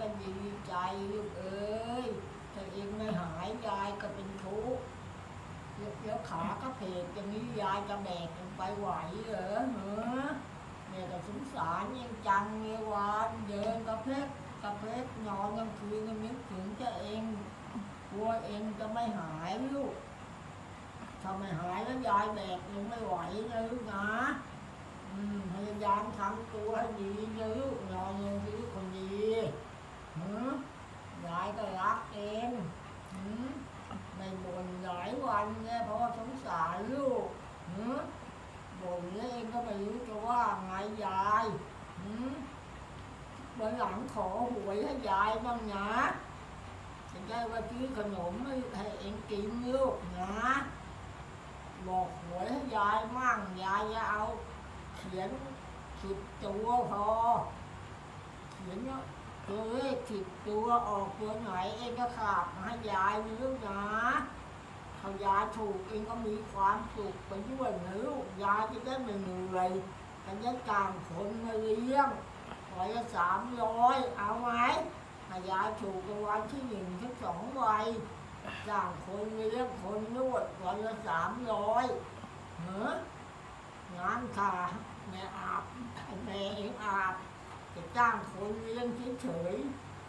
กันดีใจลูกเอ้ยถ้าเองไม่หายยายก็เป็นทุกข์เดี๋ยวขาก็เพกอย่งนี้ยายจะแบกยังไปไหวเหรอเนอะแม่ก็สงสารยังจังเงวานเดินกระเพกกระเพกนอนกลางคืนก็นึกถึงจะเองกลัวเองจะไม่หายลูกทำไมหายแล้วยายแบกยังไม่ไหวเลยนะพยายามทำตัวให้ดีเยอะนอนยังคืนคนดี วันเนี่ยเพราะว่าสงสารลูกหืมบ่นแล้วเองก็ไม่รู้จะว่าไงยายหืมวันหลังขอหวยให้ยายบ้างนะจะได้ว่าซื้อขนมให้ให้เองกินลูกนะ บอกหวยให้ยายมั่งยายจะเอา เขียนสิบตัวพอ เขียนว่าตัวเลขสิบตัวออกตัวไหนเองก็ขาบมาให้ยายนะลูกนะ ถ้ายายถูกเองก็มีความสุขไปด้วยนะลูกยายจะได้ไม่เหนื่อยกันยัดกลางคนมาเลี้ยงร้อยละสามร้อยเอาไหมถ้ายายถูกรางวัลที่หนึ่งทั้งสองใบจ้างคนเลี้ยงคนนวดวันละสามร้อยเหรองานค่ะแม่อาบแม่เองอาบจะจ้างคนเลี้ยงเฉยๆ